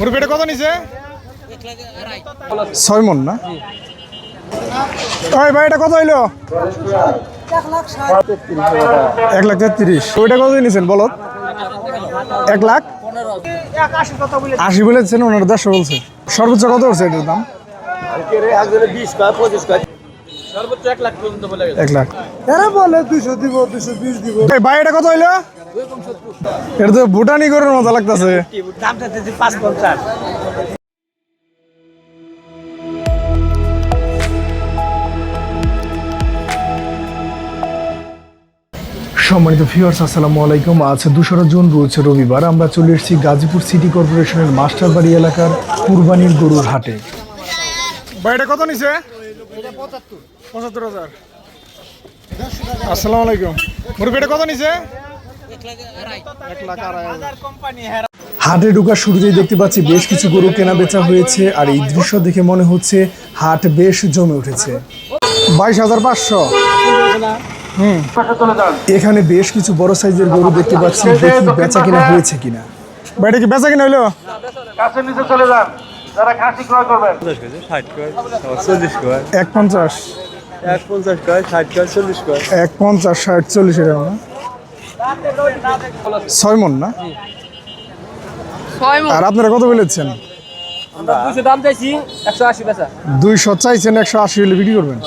মুরগি এটা কত নিছে? ছয় মন না? ওই ভাই এটা কত হইল? এক লাখ তেত্রিশ। ওইটা কত নিয়েছেন বলো? এক লাখ? আশি বলেছেন, ওনার দেড়শো বলছে। সর্বোচ্চ কত হচ্ছে এটার দাম? এক লাখ এরা বলে দুশো দিব দুশো বিশ দিব। ভাই এটা কত হইল? এটা তো ভুটানি গরুর মতো লাগতেছে। দামটা পাঁচ পঞ্চাশ। সম্মানিত ভিউয়ার্স আসসালামু আলাইকুম। আজ দোসরা জুন রয়েছে রবিবার। আমরা চলে এসেছি গাজীপুর সিটি কর্পোরেশনের মাস্টারবাড়ি এলাকার কুরবানির গরুর হাটে। ভাইটা কত নিছে? পঁচাত্তর হাজার। আসসালামু আলাইকুম। মুরগিটা কত নিছে? এক লাখ আড়াই হাজার হাটে ঢোকার শুরুতেই দেখতে পাচ্ছি বেশ কিছু গরু কেনা বেচা হয়েছে আর এই দৃশ্য দেখে মনে হচ্ছে হাট বেশ জমে উঠেছে। বাইশ হাজার পাঁচশো। এখানে বেশ কিছু বড় সাইজের গরু দেখতে পাচ্ছি দেখি বেচা কিনা হয়েছে কিনা। বাইরে কি বেচা কিনা হইল? কাছে নিচে চলে যান যারা খাসি ক্রয় করবেন। ষাট কয় চল্লিশ কয় এক পঞ্চাশ। এক পঞ্চাশ কয় ষাট কয় চল্লিশ কয়? এক পঞ্চাশ ষাট চল্লিশ এরকম না? ছয় মন না? আর আপনারা কত বলেছেন? দুইশো চাইছেন একশো আশি হলে বিক্রি করবেন।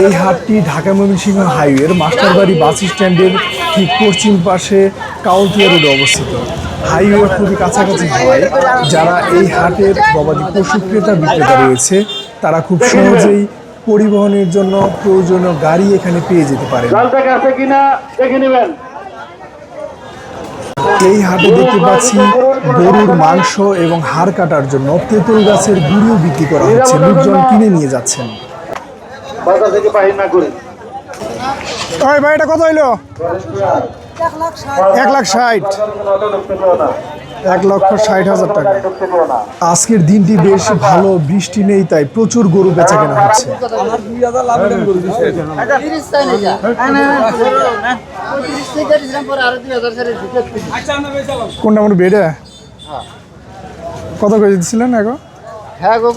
এই হাটটি ঢাকা ময়মনসিংহ হাইওয়ের মাস্টারবাড়ি বাস স্ট্যান্ডের ঠিক পশ্চিম পাশে কাউন্টিয়া রোডে অবস্থিত। হাইওয়ে খুবই কাছাকাছি হওয়ায় যারা এই হাটের গবাদি পশু ক্রেতা বিক্রেতা রয়েছে তারা খুব সহজেই পরিবহনের জন্য প্রয়োজনীয় গাড়ি এখানে পেয়ে যেতে পারে আছে কিনা দেখে নেবেন। এই হাটে দেখতে পাচ্ছি গরুর মাংস এবং হাড় কাটার জন্য তেঁতুল গাছের গুঁড়িও বিক্রি করা হচ্ছে। লোকজন কিনে নিয়ে যাচ্ছেন। বাজার থেকে বাহির না করে। ভাই এটা কত হইল? এক লাখ ষাট। এক লক্ষ ষাট হাজার টাকা। আজকের দিনটি বেশ ভালো বৃষ্টি নেই তাই প্রচুর গরু বেচা কেনা হচ্ছে। কোনটা আমার বেডে? কত করে দিচ্ছিলেন এখন হ্যাঁ গো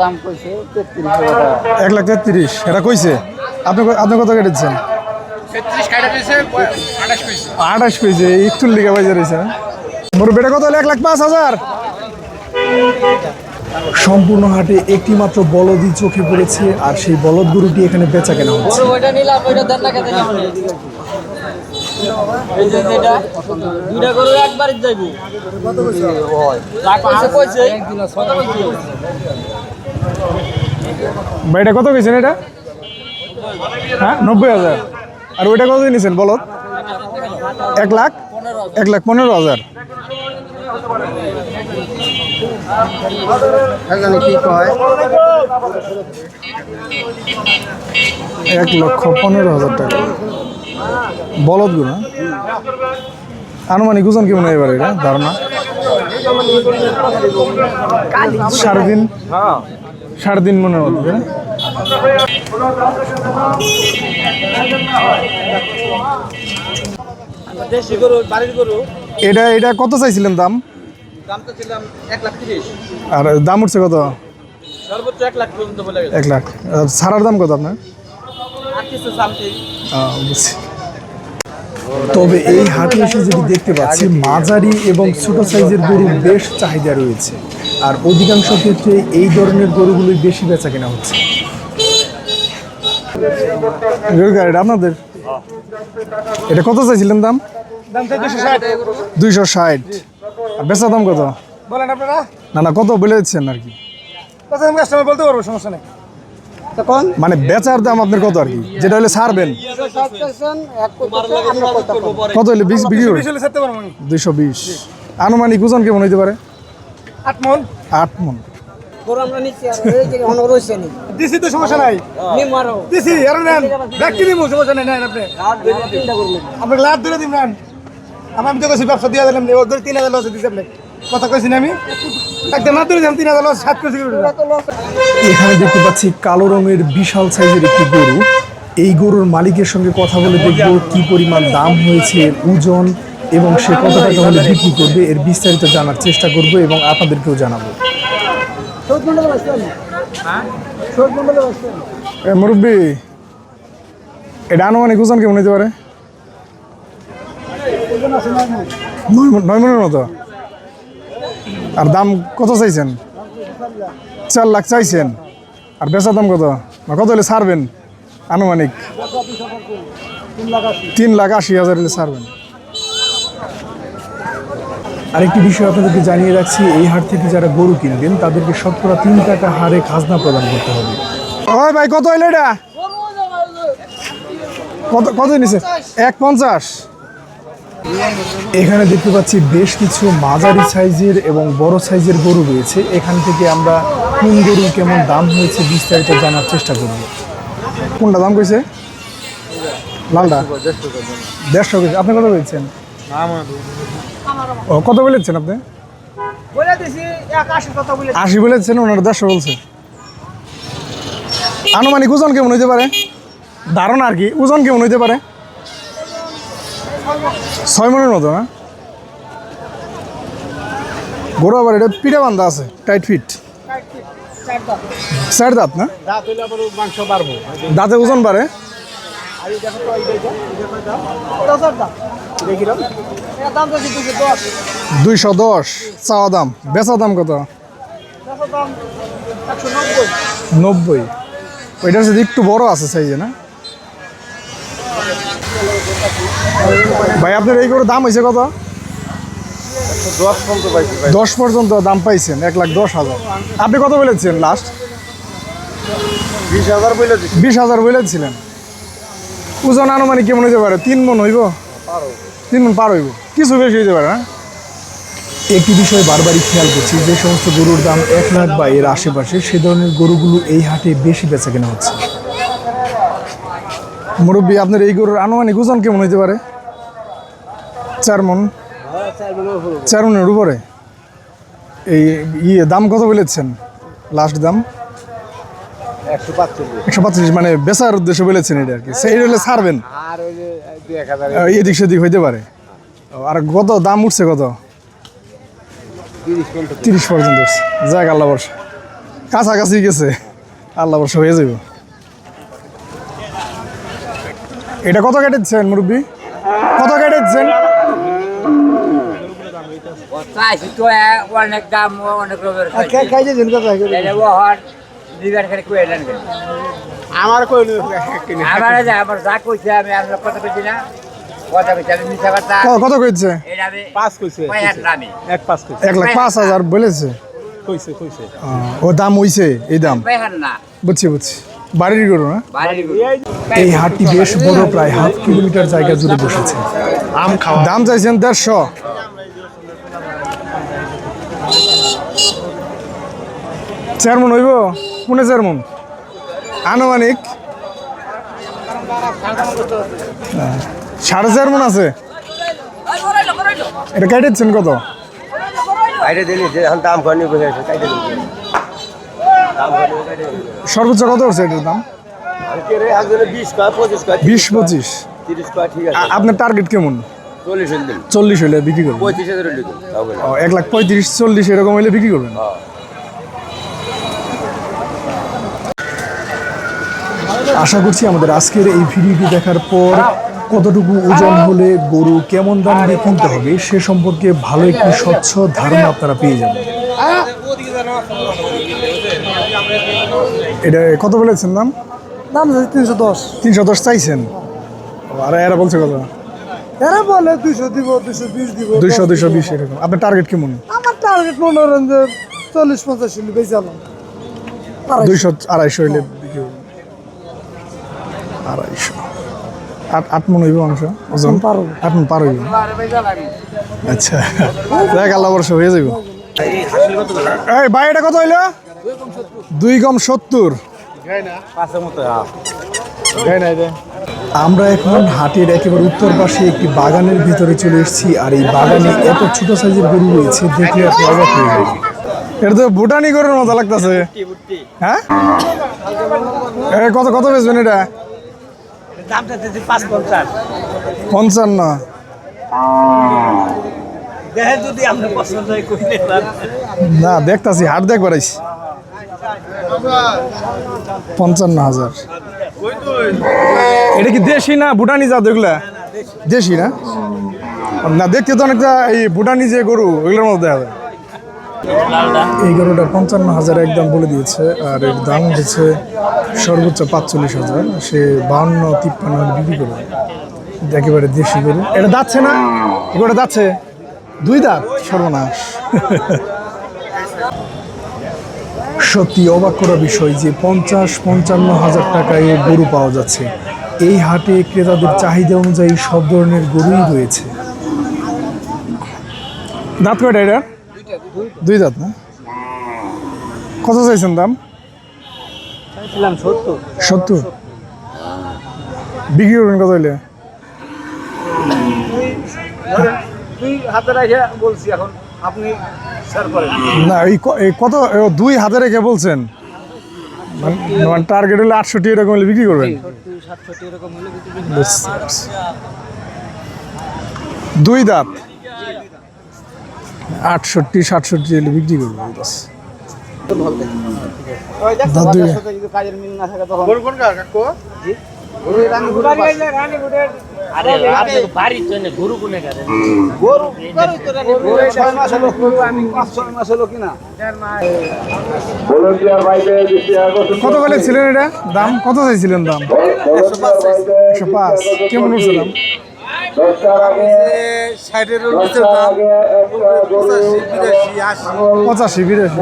দাম কইছে এক লাখ তেত্রিশ। এটা কইছে আপনি আপনি কত কেটেছেন? আঠাশ পেয়েছে একটু লিখে বাজে রয়েছে মোর বেটা কত হলো? এক লাখ পাঁচ হাজার। সম্পূর্ণ হাটে একটি মাত্র বলদই চোখে পড়েছে আর সেই বলদ গরুটি এখানে বেচা কেনা হচ্ছে। এটা ভাইটা কত গেছেন এটা? হ্যাঁ নব্বই হাজার। আর ওইটা কত নিয়েছেন বলদ? এক লাখ? এক লাখ পনেরো হাজার। কি কয়। এক লক্ষ পনেরো হাজার টাকা। বলদ না? আনুমানিক ওজন কেমন এবার এটা? ধারণা? সাড়ে তিন? সাড়ে তিন মনের? দেশি গরু বাড়ির গরু। এটা এটা কত চাইছিলেন দাম? দামটা ছিলাম এক লাখ তিরিশ। আর দাম উঠছে কত? সর্বোচ্চ এক লাখ পর্যন্ত বলে গেছে। এক লাখ। ছাড়ার দাম কত আপনার? তবে এই হাটে এসে যদি দেখতে পাচ্ছি মাঝারি এবং ছোট সাইজের গরু বেশ চাহিদা রয়েছে। আর অধিকাংশ ক্ষেত্রে এই ধরনের গরুগুলোই বেশি বেচা কেনা হচ্ছে। আপনাদের? এটা কত চাইছিলেন দাম? দুইশো ষাট। আর বেচা দাম কত? বলেন আপনারা। না না কত বলে দিচ্ছেন আর কি? কাস্টমার বলতে পারব সমস্যা নেই। তখন মানে বেচার দাম আপনার কত আর কি? যেটা হলে ছাড়বেন। কত হলে বিশ বিক্রি দুইশো বিশ। আনুমানিক ওজন কেমন হইতে পারে? আট মন। আট মন। গরু আমরা নিচ্ছি আর এই যে হন রইছে নি। দিছি তো সমস্যা নাই। নিম মারো দিছি আর নেন। ব্যক্তি দিব সমস্যা নাই নেন আপনি। আর দুই তিনটা করবেন আপনাকে লাভ ধরে দিন নেন। আমি তো কাছে ব্যবসা দিয়ে দিলাম ওই করে তিন হাজার লস দিছি আপনি কথা কইছি না আমি। একদম না ধরে দিলাম তিন হাজার লস সাত কেজি এখানে দেখতে পাচ্ছি কালো রঙের বিশাল সাইজের একটি গরু। এই গরুর মালিকের সঙ্গে কথা বলে দেখব কি পরিমাণ দাম হয়েছে ওজন এবং সে কত টাকা হলে বিক্রি করবে। এর বিস্তারিত জানার চেষ্টা করব এবং আপনাদেরকেও জানাব। মুরব্বী এটা আনুমানিক ওজন কেমন হতে পারে? নয় মনের মতো? আর দাম কত চাইছেন? চার লাখ চাইছেন। আর বেচার দাম কত? কত হলে ছাড়বেন? আনুমানিক? তিন লাখ আশি হাজার হলে ছাড়বেন। আরেকটি বিষয় আপনাদেরকে জানিয়ে রাখছি এই হাট থেকে যারা গরু কিনবেন তাদেরকে শতকরা তিন টাকা হারে খাজনা প্রদান করতে হবে। ওই ভাই কত হইল এটা? কত কত নিছে? এক পঞ্চাশ। এখানে দেখতে পাচ্ছি বেশ কিছু মাঝারি সাইজের এবং বড় সাইজের গরু রয়েছে। এখান থেকে আমরা কোন গরু কেমন দাম হয়েছে বিস্তারিত জানার চেষ্টা করব। কোনটা দাম কইছে? লালটা? দেড়শো কেজি। আপনি কত বলছেন ও কত বলেছেন আপনি? আশি বলেছেন ওনারা দেড়শো বলছে। আনুমানিক ওজন কেমন হইতে পারে? ধারণা আর কি ওজন কেমন হইতে পারে? ছয় মনের মতো না? গরু আবার এটা পিঠা বান্ধা আছে টাইট ফিট চার দাঁত। না? মাংস পারব দাঁতে ওজন বাড়ে। দুইশো দশ চাওয়া দাম। বেচা দাম কত? নব্বই। ওইটার সাথে একটু বড় আছে সাইজে না? ভাই আপনার এই করে দাম হয়েছে কত? দশ পর্যন্ত দাম পাইছেন এক লাখ দশ হাজার। আপনি কত বলেছেন লাস্ট বিশ হাজার বিশ হাজার বলেছিলেন ওজন আনুমানিক কেমন হইতে পারে? তিন মন হইব? তিন মন পার হইব। কিছু বেশি হইতে পারে না? একটি বিষয় বারবারই খেয়াল করছি যে সমস্ত গরুর দাম এক লাখ বা এর আশেপাশে সে ধরনের গরুগুলো এই হাটে বেশি বেচা কেনা হচ্ছে। মুরব্বী আপনার এই গরুর আনুমানিক ওজন কেমন হইতে পারে? চার মন চার মনের উপরে। এই ইয়ে দাম কত বলেছেন? লাস্ট দাম? একশো পাঁচচল্লিশ। মানে বেচার উদ্দেশ্যে বলেছেন এটা আর কি। সেই হলে ছাড়বেন। আর ওই যে দুই এক হাজার আহ, এদিক সেদিক হইতে পারে। আর কত? দাম উঠছে কত? তিরিশ পর্যন্ত। তিরিশ উঠছে। যাক আল্লাহ বর্ষা কাছাকাছি গেছে। আল্লাহ বর্ষা হয়ে যাব এটা কত কেটেছেন মুরব্বী? কত কেটেছেন? অনেক দাম অনেক করে কয়ে আমার আমার আমার যা কইছে আমি আমরা কথা কইছি না। কথা কইছি আমি মিথ্যা কথা ক- কত কইছে? এটা আমি পাঁচ কইছে। কয় হাত দামি? এক পাঁচ কইছে। এক লাখ পাঁচ হাজার বলেছে। কইছে কইছে। আহ, ও দাম হইছে এই দাম। বুঝছি বুঝছি। বাড়ির গরু না? এই হাটটি বেশ বড় প্রায় হাফ কিলোমিটার জায়গা জুড়ে বসেছে। আম খাওয়া। দাম চাইছেন দেড়শো। চেয়ারম্যান হইব? কোনে চেয়ারম্যান আনুমানিক হ্যাঁ, সাড়ে চার মন আছে। এটা কেটেছেন কত? সর্বোচ্চ কত হচ্ছে এটার দাম? বিশ পঁচিশ আপনার টার্গেট কেমন? চল্লিশ হইলে বিক্রি করবেন। এক লাখ পঁয়ত্রিশ চল্লিশ এরকম হইলে বিক্রি করবেন। আশা করছি আমাদের আজকের এই ভিডিওটি দেখার পর কতটুকু ওজন হলে গরু কেমন দাম দিয়ে কিনতে হবে সে সম্পর্কে ভালো একটি স্বচ্ছ ধারণা আপনারা পেয়ে যাবেন। এটা কত বলেছেন দাম? দাম তিনশো দশ। তিনশো দশ চাইছেন? আর এরা বলছে কত? এরা বলে দুইশো দিব দুইশো বিশ দিব দুইশো দুইশো বিশ এরকম। আপনার টার্গেট কেমন? আমার টার্গেট মনে করেন যে চল্লিশ পঞ্চাশ হলে বেশি দুইশো আড়াইশো করবেন। আড়াইশো। আট আট মন হইব মাংস ওজন। আট মন পার হইব? আচ্ছা। দেখ আল্লাহ বর্ষ হয়ে যাইব। এই ভাই এটা কত হইল? দুই কম সত্তর। আমরা এখন হাটের একেবারে উত্তর পাশে একটি বাগানের ভিতরে চলে এসেছি আর এই বাগানে এত ছোট সাইজের গরু রয়েছে দেখলে আপনি অবাক হয়ে যাবেন এটা তো ভুটানি গরুর মতো লাগতেছে। হ্যাঁ? কত কত বেচবেন এটা? দামটা দিচ্ছি পাঁচ পঞ্চাশ। পঞ্চান্ন। দেখেন যদি পছন্দ হয় কইলে না দেখতাছি হাট দেখ বেড়াইছি পঞ্চান্ন হাজার। এটা কি দেশি না ভুটানি জাত এগুলা? দেশি। না? না দেখতে তো অনেকটা এই ভুটানি যে গরু ওইগুলোর মধ্যে হবে। এই গরুটা পঞ্চান্ন হাজার একদম বলে দিয়েছে আর এর দাম হচ্ছে সর্বোচ্চ পাঁচচল্লিশ হাজার সে বাহান্ন তিপ্পান্ন বিক্রি করবে একেবারে দেশি গরু। এটা যাচ্ছে না? এগুলো যাচ্ছে? দুই দাঁত? সর্বনাশ। সত্যি অবাক করা বিষয় যে পঞ্চাশ পঞ্চান্ন হাজার টাকায় গরু পাওয়া যাচ্ছে। এই হাটে ক্রেতাদের চাহিদা অনুযায়ী সব ধরনের গরুই রয়েছে। দাঁত কয়টা এটা দুই দাঁত না? কত চাইছেন দাম? সত্তর। বিক্রি করবেন কত হইলে? বলছি এখন আপনি না এই কত দুই হাতে রেখে বলছেন? মানে- মানে টার্গেট হলে আটষট্টি এরকম হলে বিক্রি করবেন। দুই দাঁত। আটষট্টি সাতষট্টি হলে বিক্রি করবেন বাস। দাঁত দুই কাজের মিল না থাকে তখন আরে আপনি বাড়ির জন্য গরু কোনে গেছে? গরু ছয় মাস হলো গরু আমি পাঁচ ছয় মাস হলো কিনা? কত করে ছিলেন এটা? দাম? কত চাইছিলেন দাম? একশো পাঁচ কেমন উঠছিলাম পঁচাশি বিরাশি